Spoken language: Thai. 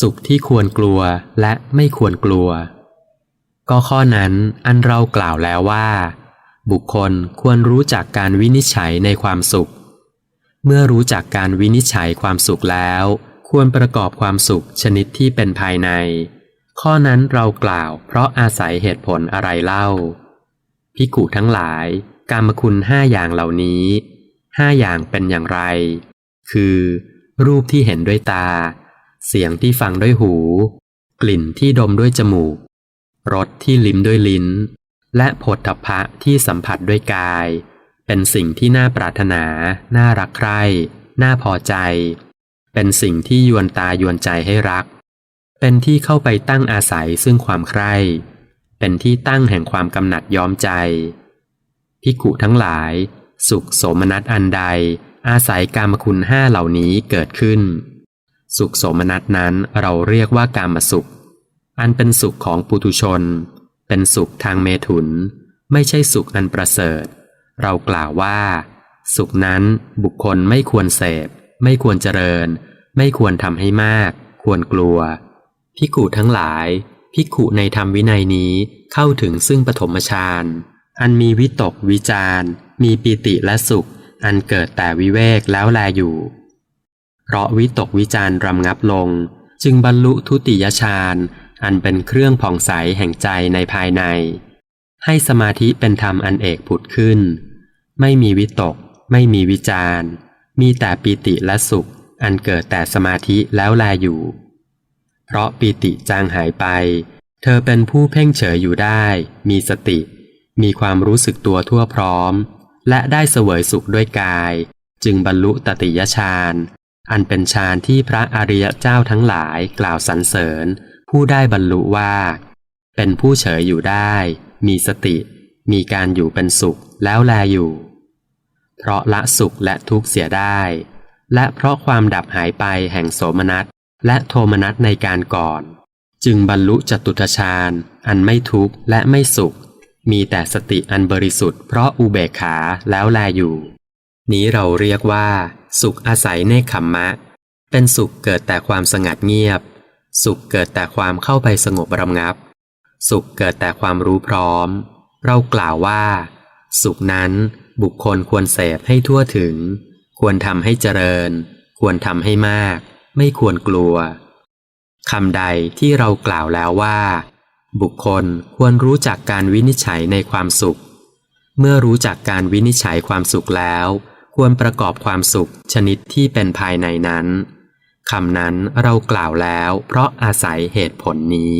สุขที่ควรกลัวและไม่ควรกลัว ก็ข้อนั้นอันเรากล่าวแล้วว่า บุคคลควรรู้จักการวินิจฉัยในความสุข เมื่อรู้จักการวินิจฉัยความสุขแล้ว ควรประกอบความสุขชนิดที่เป็นภายใน ข้อนั้นเรากล่าวเพราะอาศัยเหตุผลอะไรเล่าพิกุทั้งหลาย การมคุณห้าอย่างเหล่านี้ห้าอย่างเป็นอย่างไร คือ รูปที่เห็นด้วยตา เสียงที่ฟังด้วยหู กลิ่นที่ดมด้วยจมูก รสที่ลิ้มด้วยลิ้น และผลทพะที่สัมผัสด้วยกาย เป็นสิ่งที่น่าปรารถนา น่ารักใคร่ น่าพอใจ เป็นสิ่งที่ยวนตายวนใจให้รัก เป็นที่เข้าไปตั้งอาศัยซึ่งความใคร่ เป็นที่ตั้งแห่งความกำหนัดย้อมใจพิกุทั้งหลาย สุขโสมนัสอันใด อาศัยกามคุณห้าเหล่านี้เกิดขึ้น สุขโสมนัสนั้นเราเรียกว่ากามสุข อันเป็นสุขของปุถุชน เป็นสุขทางเมถุน ไม่ใช่สุขอันประเสริฐ เรากล่าวว่า สุขนั้นบุคคลไม่ควรเสพ ไม่ควรเจริญ ไม่ควรทำให้มาก ควรกลัวพิกุทั้งหลายพิกุในธรรมวินัยนี้เข้าถึงซึ่งปฐมฌานอันมีวิตกวิจารมีปีติและสุข อันเกิดแต่วิเวกแล้วแลอยู่ เพราะวิตกวิจารรำงับลง จึงบรรลุทุติยฌานอันเป็นเครื่องผ่องใสแห่งใจในภายใน ให้สมาธิเป็นธรรมอันเอกผุดขึ้น ไม่มีวิตก ไม่มีวิจารมีแต่ปีติและสุข อันเกิดแต่สมาธิแล้วแลอยู่ เพราะปีติจางหายไป เธอเป็นผู้เพ่งเฉยอยู่ได้ มีสติ มีความรู้สึกตัวทั่วพร้อม และได้เสวยสุขด้วยกาย จึงบรรลุตติยฌาน อันเป็นฌานที่พระอริยเจ้าทั้งหลายกล่าวสรรเสริญ ผู้ได้บรรลุว่า เป็นผู้เฉยอยู่ได้ มีสติ มีการอยู่เป็นสุขแล้วแลอยู่ เพราะละสุขและทุกข์เสียได้ และเพราะความดับหายไปแห่งโสมนัสและโทมนัสในการก่อน จึงบรรลุจตุตฌานอันไม่ทุกข์และไม่สุข มีแต่สติอันบริสุทธิ์เพราะอุเบกขาแล้วแลอยู่ นี้เราเรียกว่า สุขอาศัยเนขมมะ เป็นสุขเกิดแต่ความสงัดเงียบ สุขเกิดแต่ความเข้าไปสงบระงับ สุขเกิดแต่ความรู้พร้อม เรากล่าวว่า สุขนั้นบุคคลควรเสพให้ทั่วถึง ควรทำให้เจริญ ควรทำให้มาก ไม่ควรกลัวคำใดที่เรากล่าวแล้วว่า บุคคลควรรู้จักการวินิจฉัยในความสุข เมื่อรู้จักการวินิจฉัยความสุขแล้ว ควรประกอบความสุขชนิดที่เป็นภายในนั้นคำนั้นเรากล่าวแล้วเพราะอาศัยเหตุผลนี้